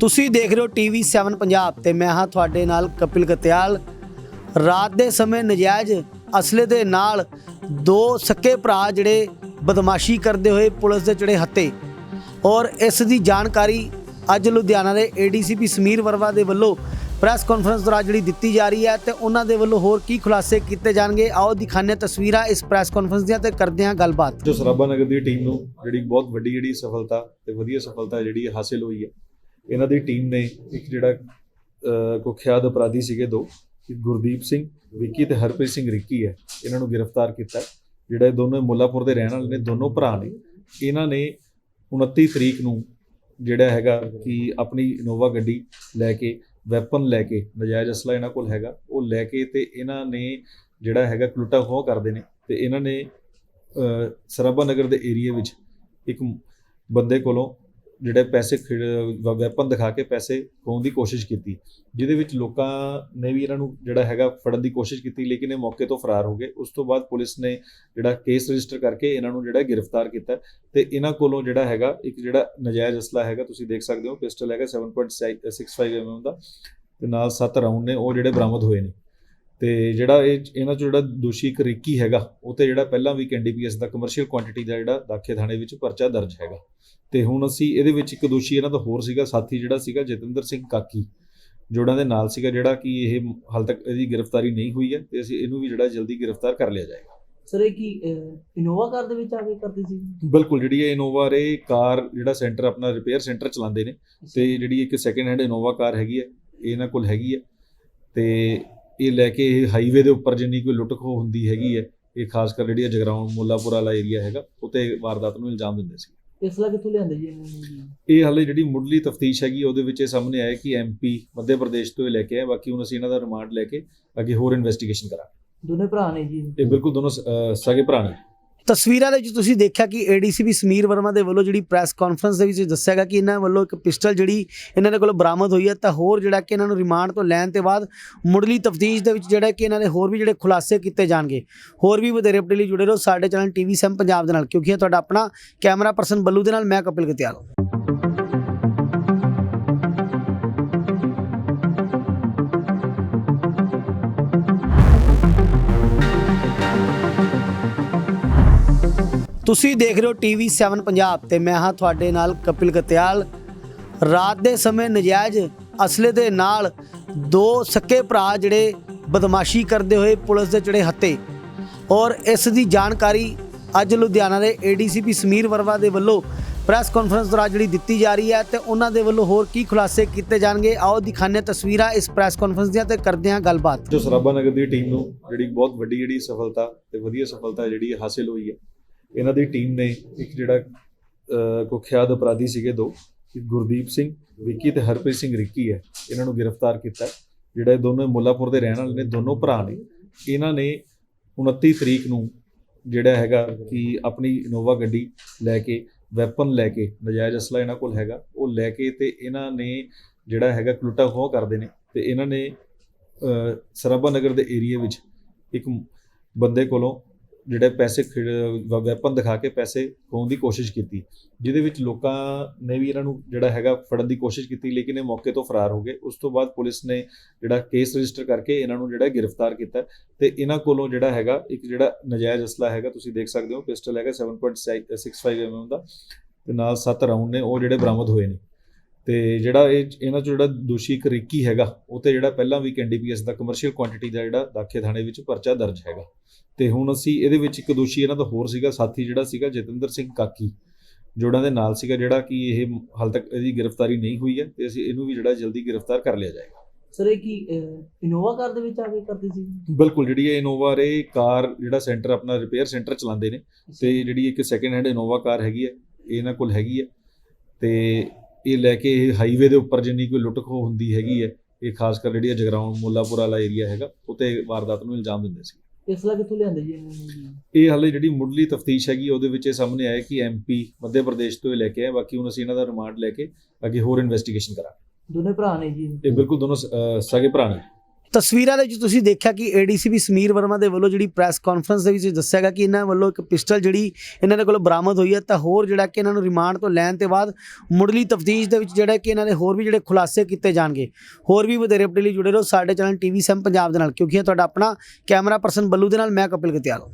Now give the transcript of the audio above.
ਤੁਸੀਂ ਦੇਖ ਰਹੇ ਹੋ ਟੀਵੀ 7 ਪੰਜਾਬ ਤੇ ਮੈਂ ਹਾਂ ਤੁਹਾਡੇ ਨਾਲ ਕਪਿਲ ਗਤਿਆਲ। ਰਾਤ ਦੇ ਸਮੇਂ ਨਜਾਇਜ਼ ਅਸਲੇ ਦੇ ਨਾਲ ਦੋ ਸੱਕੇ ਭਰਾ ਜਿਹੜੇ ਬਦਮਾਸ਼ੀ ਕਰਦੇ ਹੋਏ ਪੁਲਿਸ ਦੇ ਚੜੇ ਹੱਤੇ। ਔਰ ਇਸ ਦੀ ਜਾਣਕਾਰੀ ਅੱਜ ਲੁਧਿਆਣਾ ਦੇ ਏਡੀਸੀਪੀ ਸਮੀਰ ਵਰਵਾ ਦੇ ਵੱਲੋਂ ਪ੍ਰੈਸ ਕਾਨਫਰੰਸ ਦੌਰਾਨ ਜਿਹੜੀ ਦਿੱਤੀ ਜਾ ਰਹੀ ਹੈ ਤੇ ਉਹਨਾਂ ਦੇ ਵੱਲੋਂ ਹੋਰ ਕੀ ਖੁਲਾਸੇ ਕੀਤੇ ਜਾਣਗੇ? ਆਓ ਦਿਖਾਣੇ ਤਸਵੀਰਾਂ ਇਸ ਪ੍ਰੈਸ ਕਾਨਫਰੰਸ ਦੀਆਂ ਤੇ ਕਰਦੇ ਹਾਂ ਗੱਲਬਾਤ। ਜੋ ਸਰਾਭਾ ਨਗਰ ਦੀ ਟੀਮ ਨੂੰ ਜਿਹੜੀ ਬਹੁਤ ਵੱਡੀ ਜਿਹੜੀ ਸਫਲਤਾ ਤੇ ਵਧੀਆ ਸਫਲਤਾ ਜਿਹੜੀ ਹਾਸਿਲ ਹੋਈ ਹੈ ਇਹਨਾਂ ਦੀ ਟੀਮ ਨੇ ਇੱਕ ਜਿਹੜਾ ਕੁਖਿਆਤ ਅਪਰਾਧੀ ਸੀਗੇ ਦੋ ਗੁਰਦੀਪ ਸਿੰਘ, ਵਿੱਕੀ ਤੇ ਹਰਪ੍ਰੀਤ ਸਿੰਘ ਰਿੱਕੀ ਹੈ। ਇਹਨਾਂ ਨੂੰ ਗ੍ਰਿਫਤਾਰ ਕੀਤਾ ਜਿਹੜਾ ਇਹ ਦੋਨੋਂ ਮੁੱਲਾਪੁਰ ਦੇ ਰਹਿਣ ਵਾਲੇ ਨੇ, ਦੋਨੋਂ ਭਰਾ ਨੇ। ਇਹਨਾਂ ਨੇ 29 ਤਰੀਕ ਨੂੰ ਜਿਹੜਾ ਹੈਗਾ ਕਿ ਆਪਣੀ ਇਨੋਵਾ ਗੱਡੀ ਲੈ ਕੇ, ਵੈਪਨ ਲੈ ਕੇ, ਨਜਾਇਜ਼ ਅਸਲਾ ਇਹਨਾਂ ਕੋਲ ਹੈਗਾ। ਉਹ ਲੈ ਕੇ ਤੇ ਇਹਨਾਂ ਨੇ ਜਿਹੜਾ ਹੈਗਾ ਲੁੱਟਾ ਖੋਹ ਕਰਦੇ ਨੇ ਤੇ ਇਹਨਾਂ ਨੇ ਸਰਾਭਾ ਨਗਰ ਦੇ ਏਰੀਆ ਵਿੱਚ ਇੱਕ ਬੰਦੇ ਕੋਲੋਂ ਜਿਹੜੇ ਪੈਸੇ ਵੈਪਨ ਦਿਖਾ ਕੇ ਪੈਸੇ ਖੋਹਣ ਦੀ ਕੋਸ਼ਿਸ਼ ਕੀਤੀ, ਜਿਹਦੇ ਵਿੱਚ ਲੋਕਾਂ ਨੇ ਵੀ ਇਹਨਾਂ ਨੂੰ ਜਿਹੜਾ ਹੈਗਾ ਫੜਨ ਦੀ ਕੋਸ਼ਿਸ਼ ਕੀਤੀ, ਲੇਕਿਨ ਇਹ ਮੌਕੇ ਤੋਂ ਫਰਾਰ ਹੋ ਗਏ। ਉਸ ਤੋਂ ਬਾਅਦ ਪੁਲਿਸ ਨੇ ਜਿਹੜਾ ਕੇਸ ਰਜਿਸਟਰ ਕਰਕੇ ਇਹਨਾਂ ਨੂੰ ਜਿਹੜਾ ਗ੍ਰਿਫਤਾਰ ਕੀਤਾ ਤੇ ਇਹਨਾਂ ਕੋਲੋਂ ਜਿਹੜਾ ਹੈਗਾ ਇੱਕ ਜਿਹੜਾ ਨਜਾਇਜ਼ ਅਸਲਾ ਹੈਗਾ, ਤੁਸੀਂ ਦੇਖ ਸਕਦੇ ਹੋ, ਪਿਸਟਲ ਹੈਗਾ 7.65 mm ਦਾ ਤੇ ਨਾਲ 7 ਰਾਉਂਡ ਨੇ, ਉਹ ਜਿਹੜੇ ਬਰਾਮਦ ਹੋਏ ਨੇ। ਤੇ ਜਿਹੜਾ ਇਹ ਇਹਨਾਂ ਚੋਂ ਜਿਹੜਾ ਦੋਸ਼ੀ ਇੱਕ ਰਿੱਕੀ ਹੈਗਾ ਉਹ ਤੇ ਜਿਹੜਾ ਪਹਿਲਾਂ ਵੀ ਐਨਡੀਪੀਐਸ ਦਾ ਕਮਰਸ਼ੀਅਲ ਕੁਆਂਟੀਟੀ ਦਾ ਜਿਹੜਾ ਦਾਖੇ ਥਾਣੇ ਵਿੱਚ ਪਰਚਾ ਦਰਜ ਹੈਗਾ। ਤੇ ਹੁਣ ਅਸੀਂ ਇਹਦੇ ਵਿੱਚ ਇੱਕ ਦੋਸ਼ੀ ਇਹਨਾਂ ਦਾ ਹੋਰ ਸੀਗਾ ਸਾਥੀ ਜਿਹੜਾ ਸੀਗਾ ਜਤਿੰਦਰ ਸਿੰਘ ਕਾਕੀ ਜੋੜਾਂ ਦੇ ਨਾਲ ਸੀਗਾ ਜਿਹੜਾ ਕਿ ਇਹ ਹਾਲ ਤੱਕ ਇਹਦੀ ਗ੍ਰਿਫਤਾਰੀ ਨਹੀਂ ਹੋਈ ਹੈ ਤੇ ਅਸੀਂ ਇਹਨੂੰ ਵੀ ਜਿਹੜਾ ਜਲਦੀ ਗ੍ਰਿਫਤਾਰ ਕਰ ਲਿਆ ਜਾਏਗਾ। ਸਰ ਇਹ ਕੀ ਇਨੋਵਾ ਕਾਰ ਦੇ ਵਿੱਚ ਆ ਕੇ ਕਰਦੀ ਸੀ? ਬਿਲਕੁਲ ਜਿਹੜੀ ਇਹ ਇਨੋਵਾ ਰੇ ਕਾਰ ਜਿਹੜਾ ਸੈਂਟਰ ਆਪਣਾ ਰਿਪੇਅਰ ਸੈਂਟਰ ਚਲਾਉਂਦੇ ਨੇ ਤੇ ਜਿਹੜੀ ਇੱਕ ਸੈਕੰਡ ਹੈਂਡ ਇਨੋਵਾ ਕਾਰ ਹੈਗੀ ਹੈ ਇਹ ਇਹਨਾਂ ਕੋਲ ਹੈਗੀ ਹੈ। ਤੇ ਇਹ ਲੈ ਕੇ ਹਾਈਵੇ ਦੇ ਉੱਪਰ ਜਿੰਨੀ ਕੋਈ ਲੁੱਟ ਖੋਹ ਹੁੰਦੀ ਹੈਗੀ ਹੈ ਇਹ ਖਾਸ ਕਰ ਜਿਹੜੀ ਜਗਰਾਉਂ ਮੁੱਲਾਪੁਰ ਵਾਲਾ ਏਰੀਆ ਹੈਗਾ ਉਤੇ ਵਾਰਦਾਤ ਨੂੰ ਇਲਜ਼ਾਮ ਦਿੰਦੇ ਸੀ। ਇਸਲਾ ਕਿੱਥੋਂ ਲਿਆਂਦੇ ਜੀ? ਇਹ ਹਾਲੇ ਜਿਹੜੀ ਮੁੱਢਲੀ ਤਫਤੀਸ਼ ਹੈਗੀ ਉਹਦੇ ਵਿੱਚ ਇਹ ਸਾਹਮਣੇ ਆਇਆ ਕਿ ਐਮਪੀ ਮੱਧ ਪ੍ਰਦੇਸ਼ ਤੋਂ ਇਹ ਲੈ ਕੇ ਆਏ ਬਾਕੀ ਹੁਣ ਅਸੀਂ ਇਹਨਾਂ ਦਾ ਰਿਮਾਂਡ ਲੈ ਕੇ ਅੱਗੇ ਹੋਰ ਇਨਵੈਸਟੀਗੇਸ਼ਨ ਕਰਾਂਗੇ। ਦੋਨੇ ਭਰਾ ਨੇ ਜੀ? ਇਹ ਬਿਲਕੁਲ ਦੋਨੋਂ ਸਗੇ ਭਰਾ ਨੇ। ਤਸਵੀਰਾਂ ਦੇ ਵਿੱਚ ਤੁਸੀਂ ਦੇਖਿਆ ਕਿ ਏਡੀਸੀਪੀ ਸਮੀਰ ਵਰਮਾ ਦੇ ਵੱਲੋਂ ਜਿਹੜੀ ਪ੍ਰੈਸ ਕਾਨਫਰੰਸ ਦੇ ਵਿੱਚ ਦੱਸਿਆ ਗਿਆ ਕਿ ਇਹਨਾਂ ਵੱਲੋਂ ਇੱਕ ਪਿਸਟਲ ਜਿਹੜੀ ਇਹਨਾਂ ਦੇ ਕੋਲ ਬਰਾਮਦ ਹੋਈ ਹੈ ਤਾਂ ਹੋਰ ਜਿਹੜਾ ਕਿ ਇਹਨਾਂ ਨੂੰ ਰਿਮਾਂਡ ਤੋਂ ਲੈਣ ਤੇ ਬਾਅਦ ਮੁੱਢਲੀ ਤਫਤੀਸ਼ ਦੇ ਵਿੱਚ ਜਿਹੜਾ ਕਿ ਇਹਨਾਂ ਨੇ ਹੋਰ ਵੀ ਜਿਹੜੇ ਖੁਲਾਸੇ ਕੀਤੇ ਜਾਣਗੇ। ਹੋਰ ਵੀ ਵਧੇਰੇ ਅਪਡੇਟ ਲਈ ਜੁੜੇ ਰਹੋ ਸਾਡੇ ਚੈਨਲ ਟੀਵੀ ਸੈਮ ਪੰਜਾਬ ਦੇ ਨਾਲ, ਕਿਉਂਕਿ ਇਹ ਤੁਹਾਡਾ ਆਪਣਾ ਕੈਮਰਾ ਪਰਸਨ ਬੱਲੂ ਦੇ ਨਾਲ, ਮੈਂ ਕਪਿਲ ਗਤਿਆਲ। ਤੁਸੀਂ ਦੇਖ ਰਹੇ ਹੋ ਟੀਵੀ 7 ਪੰਜਾਬ ਤੇ ਮੈਂ ਹਾਂ ਤੁਹਾਡੇ ਨਾਲ ਕਪਿਲ ਗਤਿਆਲ। ਰਾਤ ਦੇ ਸਮੇਂ ਨਜਾਇਜ਼ ਅਸਲੇ ਦੇ ਨਾਲ ਦੋ ਸੱਕੇ ਭਰਾ ਜਿਹੜੇ ਬਦਮਾਸ਼ੀ ਕਰਦੇ ਹੋਏ ਪੁਲਿਸ ਦੇ ਚੜੇ ਹੱਤੇ। ਔਰ ਇਸ ਦੀ ਜਾਣਕਾਰੀ ਅੱਜ ਲੁਧਿਆਣਾ ਦੇ ਏਡੀਸੀਪੀ ਸਮੀਰ ਵਰਵਾ ਦੇ ਵੱਲੋਂ ਪ੍ਰੈਸ ਕਾਨਫਰੰਸ ਦੌਰਾਨ ਜਿਹੜੀ ਦਿੱਤੀ ਜਾ ਰਹੀ ਹੈ ਤੇ ਉਹਨਾਂ ਦੇ ਵੱਲੋਂ ਹੋਰ ਕੀ ਖੁਲਾਸੇ ਕੀਤੇ ਜਾਣਗੇ? ਆਓ ਦਿਖਾਣੇ ਤਸਵੀਰਾਂ ਇਸ ਪ੍ਰੈਸ ਕਾਨਫਰੰਸ ਦੀਆਂ ਤੇ ਕਰਦੇ ਹਾਂ ਗੱਲਬਾਤ। ਜੋ ਸਰਾਭਾ ਨਗਰ ਦੀ ਟੀਮ ਨੂੰ ਜਿਹੜੀ ਬਹੁਤ ਵੱਡੀ ਜਿਹੜੀ ਸਫਲਤਾ ਤੇ ਵਧੀਆ ਸਫਲਤਾ ਜਿਹੜੀ ਹਾਸਿਲ ਹੋਈ ਹੈ ਇਹਨਾਂ ਦੀ ਟੀਮ ਨੇ ਇੱਕ ਜਿਹੜਾ ਕੁਖਿਆਤ ਅਪਰਾਧੀ ਸੀਗੇ ਦੋ ਗੁਰਦੀਪ ਸਿੰਘ ਵਿੱਕੀ ਤੇ ਹਰਪ੍ਰੀਤ ਸਿੰਘ ਰਿੱਕੀ ਹੈ। ਇਹਨਾਂ ਨੂੰ ਗ੍ਰਿਫਤਾਰ ਕੀਤਾ ਜਿਹੜਾ ਇਹ ਦੋਨੋਂ ਮੁੱਲਾਪੁਰ ਦੇ ਰਹਿਣ ਵਾਲੇ ਨੇ ਦੋਨੋਂ ਭਰਾ ਨੇ। ਇਹਨਾਂ ਨੇ 29 ਤਰੀਕ ਨੂੰ ਜਿਹੜਾ ਹੈਗਾ ਕਿ ਆਪਣੀ ਇਨੋਵਾ ਗੱਡੀ ਲੈ ਕੇ ਵੈਪਨ ਲੈ ਕੇ ਨਜਾਇਜ਼ ਅਸਲਾ ਇਹਨਾਂ ਕੋਲ ਹੈਗਾ। ਉਹ ਲੈ ਕੇ ਤੇ ਇਹਨਾਂ ਨੇ ਜਿਹੜਾ ਹੈਗਾ ਲੁੱਟਾ ਖੋਹ ਕਰਦੇ ਨੇ ਤੇ ਇਹਨਾਂ ਨੇ ਅਹ, ਸਰਾਭਾ ਨਗਰ ਦੇ ਏਰੀਆ ਵਿੱਚ ਇੱਕ ਬੰਦੇ ਕੋਲੋਂ ਜਿਹੜੇ ਪੈਸੇ ਵੈਪਨ ਦਿਖਾ ਕੇ ਪੈਸੇ ਖੋਹਣ ਦੀ ਕੋਸ਼ਿਸ਼ ਕੀਤੀ। ਜਿਹਦੇ ਵਿੱਚ ਲੋਕਾਂ ਨੇ ਵੀ ਇਹਨਾਂ ਨੂੰ ਜਿਹੜਾ ਹੈਗਾ ਫੜਨ ਦੀ ਕੋਸ਼ਿਸ਼ ਕੀਤੀ, ਲੇਕਿਨ ਇਹ ਮੌਕੇ ਤੋਂ ਫਰਾਰ ਹੋ ਗਏ। ਉਸ ਤੋਂ ਬਾਅਦ ਪੁਲਿਸ ਨੇ ਜਿਹੜਾ ਕੇਸ ਰਜਿਸਟਰ ਕਰਕੇ ਇਹਨਾਂ ਨੂੰ ਜਿਹੜਾ ਗ੍ਰਿਫਤਾਰ ਕੀਤਾ ਤੇ ਇਹਨਾਂ ਕੋਲੋਂ ਜਿਹੜਾ ਹੈਗਾ ਇੱਕ ਜਿਹੜਾ ਨਜਾਇਜ਼ ਅਸਲਾ ਹੈਗਾ, ਤੁਸੀਂ ਦੇਖ ਸਕਦੇ ਹੋ, ਪਿਸਟਲ ਹੈਗਾ 7.65 mm ਦਾ ਤੇ ਨਾਲ 7 ਰਾਉਂਡ ਨੇ ਉਹ ਜਿਹੜੇ ਬਰਾਮਦ ਹੋਏ ਨੇ। ਤੇ ਜਿਹੜਾ ਇਹ ਇਹਨਾਂ ਚੋਂ ਜਿਹੜਾ ਦੋਸ਼ੀ ਇੱਕ ਰਿੱਕੀ ਹੈਗਾ ਉਹ ਤੇ ਜਿਹੜਾ ਪਹਿਲਾਂ ਵੀ ਐਨਡੀਪੀਐਸ ਦਾ ਕਮਰਸ਼ੀਅਲ ਕੁਆਂਟੀਟੀ ਦਾ ਜਿਹੜਾ ਦਾਖੇ ਥਾਣੇ ਵਿੱਚ ਪਰਚਾ ਦਰਜ ਹੈਗਾ। ਤੇ ਹੁਣ ਅਸੀਂ ਇਹਦੇ ਵਿੱਚ ਇੱਕ ਦੋਸ਼ੀ ਇਹਨਾਂ ਦਾ ਹੋਰ ਸੀਗਾ ਸਾਥੀ ਜਿਹੜਾ ਸੀਗਾ ਜਤਿੰਦਰ ਸਿੰਘ ਕਾਕੀ ਜੋੜਾਂ ਦੇ ਨਾਲ ਸੀਗਾ ਜਿਹੜਾ ਕਿ ਇਹ ਹਾਲ ਤੱਕ ਇਹਦੀ ਗ੍ਰਿਫਤਾਰੀ ਨਹੀਂ ਹੋਈ ਹੈ ਤੇ ਅਸੀਂ ਇਹਨੂੰ ਵੀ ਜਿਹੜਾ ਜਲਦੀ ਗ੍ਰਿਫਤਾਰ ਕਰ ਲਿਆ ਜਾਏਗਾ। ਸਰ ਇਹ ਕੀ ਇਨੋਵਾ ਕਾਰ ਦੇ ਵਿੱਚ ਆ ਕੇ ਕਰਦੀ ਸੀ? ਬਿਲਕੁਲ ਜਿਹੜੀ ਇਹ ਇਨੋਵਾ ਰੇ ਕਾਰ ਜਿਹੜਾ ਸੈਂਟਰ ਆਪਣਾ ਰਿਪੇਅਰ ਸੈਂਟਰ ਚਲਾਉਂਦੇ ਨੇ ਤੇ ਜਿਹੜੀ ਇੱਕ ਸੈਕੰਡ ਹੈਂਡ ਇਨੋਵਾ ਕਾਰ ਹੈਗੀ ਹੈ ਇਹ ਇਹਨਾਂ ਕੋਲ ਹੈਗੀ ਹੈ। ਤੇ ਇਹ ਲੈ ਕੇ ਇਹ ਹਾਈਵੇ ਦੇ ਉੱਪਰ ਜਿੰਨੀ ਕੋਈ ਲੁੱਟ ਖੋਹ ਹੁੰਦੀ ਹੈਗੀ ਹੈ ਇਹ ਖਾਸ ਕਰ ਜਿਹੜੀ ਜਗਰਾਉਂ ਮੁੱਲਾਪੁਰ ਵਾਲਾ ਏਰੀਆ ਹੈਗਾ ਉਤੇ ਵਾਰਦਾਤ ਨੂੰ ਇਲਜ਼ਾਮ ਦਿੰਦੇ ਸੀ। ਇਸਲਾ ਕਿੱਥੋਂ ਲਿਆਂਦੇ ਜੀ? ਇਹ? ਹਾਲੇ ਜਿਹੜੀ ਮੁੱਢਲੀ ਤਫਤੀਸ਼ ਹੈਗੀ ਉਹਦੇ ਵਿੱਚ ਇਹ ਸਾਹਮਣੇ ਆਇਆ ਕਿ ਐਮਪੀ ਮੱਧ ਪ੍ਰਦੇਸ਼ ਤੋਂ ਇਹ ਲੈ ਕੇ ਆਏ ਬਾਕੀ ਹੁਣ ਅਸੀਂ ਇਹਨਾਂ ਦਾ ਰਿਮਾਂਡ ਲੈ ਕੇ ਅੱਗੇ ਹੋਰ ਇਨਵੈਸਟੀਗੇਸ਼ਨ ਕਰਾਂਗੇ। ਦੋਨੇ ਭਰਾ ਨੇ ਜੀ? ਇਹ ਬਿਲਕੁਲ ਦੋਨੋਂ ਸਗੇ ਭਰਾ ਨੇ। ਤਸਵੀਰਾਂ ਦੇ ਵਿੱਚ ਤੁਸੀਂ ਦੇਖਿਆ ਕਿ ਏਡੀਸੀਪੀ ਸਮੀਰ ਵਰਮਾ ਦੇ ਵੱਲੋਂ ਜਿਹੜੀ ਪ੍ਰੈਸ ਕਾਨਫਰੰਸ ਦੇ ਵਿੱਚ ਦੱਸਿਆ ਗਿਆ ਕਿ ਇਹਨਾਂ ਵੱਲੋਂ ਇੱਕ ਪਿਸਟਲ ਜਿਹੜੀ ਇਹਨਾਂ ਦੇ ਕੋਲ ਬਰਾਮਦ ਹੋਈ ਹੈ, ਤਾਂ ਹੋਰ ਜਿਹੜਾ ਕਿ ਇਹਨਾਂ ਨੂੰ ਰਿਮਾਂਡ ਤੋਂ ਲੈਣ ਤੇ ਬਾਅਦ ਮੁੱਢਲੀ ਤਫਤੀਸ਼ ਦੇ ਵਿੱਚ ਜਿਹੜਾ ਕਿ ਇਹਨਾਂ ਦੇ ਹੋਰ ਵੀ ਜਿਹੜੇ ਖੁਲਾਸੇ ਕੀਤੇ ਜਾਣਗੇ। ਹੋਰ ਵੀ ਵਧੇਰੇ ਅਪਡੇਟ ਲਈ ਜੁੜੇ ਰਹੋ ਸਾਡੇ ਚੈਨਲ ਟੀਵੀ ਸੈਮ ਪੰਜਾਬ ਦੇ ਨਾਲ, ਕਿਉਂਕਿ ਇਹ ਤੁਹਾਡਾ ਆਪਣਾ ਕੈਮਰਾ ਪਰਸਨ ਬੱਲੂ ਦੇ ਨਾਲ, ਮੈਂ ਕਪਿਲ ਗਤਿਆਲ।